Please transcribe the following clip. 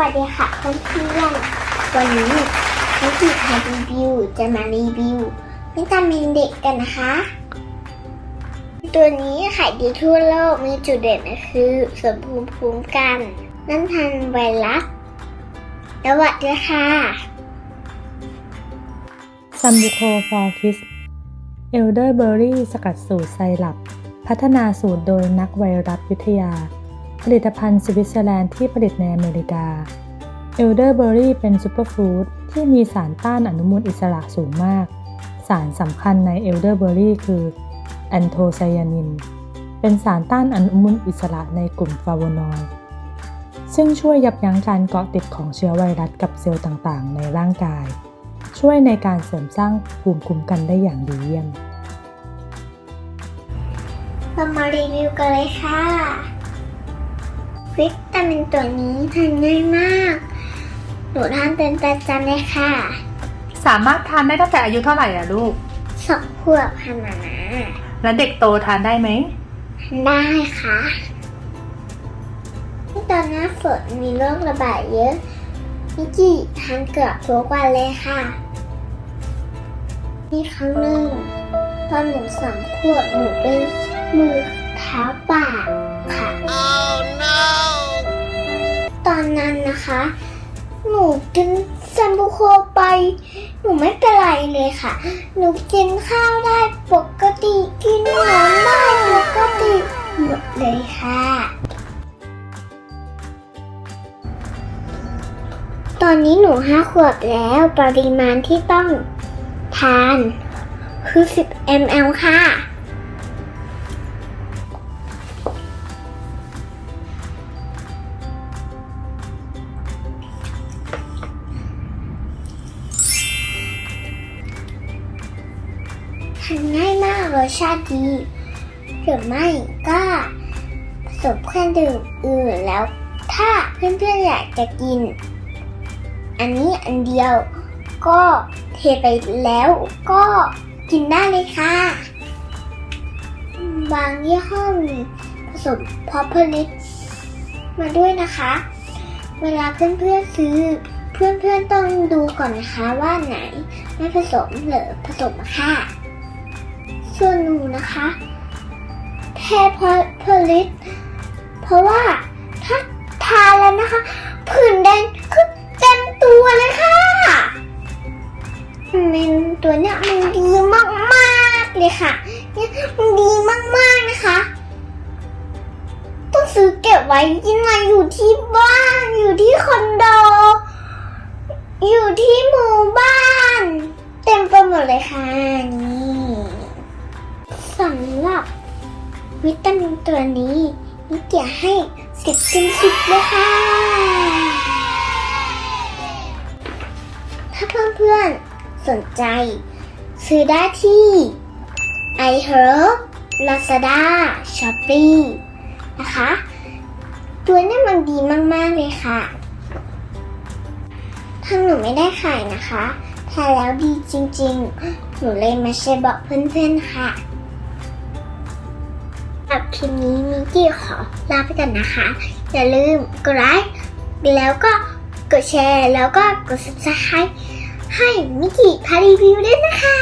วัสดีค่ะเพื่อนวันนี้นิติพารีวิวจะมารีวิววิตามินเด็กกันนะคะ ตัวนี้ขายดีทั่วโลกมีจุดเด่นก็คือเสริมภูมิคุ้มกันนั่นทันไวรัสสวัสดีค่ะซัมบูโคฟอร์คิสเอลเดอร์เบอรี่สกัดสูตรไซรัป พัฒนาสูตรโดยนักไวรัสวิทยา ผลิตภัณฑ์สวิตเซอร์แลนด์ที่ผลิตในอเมริกาเอลเดอร์เบอรี่เป็นซูเปอร์ฟรุตที่มีสารต้านอนุมูลอิสระสูงมาก สารสำคัญในเอลเดอร์เบอรี่คือแอนโทไซยานิน เป็นสารต้านอนุมูลอิสระในกลุ่มฟลาโวนอยด์ซึ่งช่วยยับยั้งการเกาะติดของเชื้อไวรัสกับเซลล์ต่างๆ ในร่างกาย ช่วยในการเสริมสร้างภูมิคุ้มกันได้อย่างดีเยี่ยมเรามารีวิวกันเลยค่ะ วิตามินตัวนี้ทานง่ายมาก หนูทานเป็นประจำเลยค่ะ สามารถทานได้ตั้งแต่อายุเท่าไหร่อะลูกสองขวบค่ะหมามาแล้วเด็กโตทานได้ไหมทานได้ค่ะที่ตอนหน้าฝนมีโรคระบาดเยอะมิจิทานเกือบทุกวันเลยค่ะมีครั้งหนึ่งตอนหนูสามขวบหนูเป็นมือเท้าปาก ตอนนั้นนะคะ หนูกินซัมบูโคไป หนูไม่เป็นไรเลยค่ะ หนูกินข้าวได้ปกติกินน้ำได้ปกติหมดเลยค่ะ ตอนนี้หนูห้าขวบแล้วปริมาณที่ต้องทานคือ 10 ml ค่ะ ทานง่ายมากรสชาติดีหรือไม่ก็ผสมเครื่องดื่มอื่นแล้ว ถ้าเพื่อนๆอยากจะกิน อันนี้อันเดียวก็เทไปแล้วก็กินได้เลยค่ะ บางยี่ห้อมีผสมพอพลิสมาด้วยนะคะ เวลาเพื่อนๆซื้อ เพื่อนๆต้องดูก่อนนะคะว่าไหน ไม่ผสมหรือผสมค่ะ ส่วนหนูนะคะแพ้พพลิสเพราะว่าถ้าทานแล้วนะคะผื่นแดงขึ้นเต็มตัวเลยค่ะเมนตัวเนี้ยมันดีมากๆเลยค่ะเนี่ยมันดีมากๆนะคะ ต้องซื้อเก็บไว้ยังไงอยู่ที่บ้านอยู่ที่คอนโด อยู่ที่หมู่บ้าน เต็มไปหมดเลยค่ะนี่ สำหรับวิตามินตัวนี้นิเกียให้สิบเต็มสิบเลยค่ะ ถ้าเพื่อนๆสนใจ ซื้อได้ที่ iHerb Lazada Shopee นะคะ ตัวนี้มันดีมาก ๆ เลยค่ะทางหนูไม่ได้ขายนะคะทาแล้วดีจริง ๆ หนูเลยมาแชร์บอกเพื่อน ๆ ค่ะ กับคลิปนี้มิกกี้ขอลาไปก่อนนะคะ อย่าลืมกดไลค์แล้วก็กดแชร์แล้วก็กด subscribe ให้มิกกี้พารีวิวด้วยนะคะ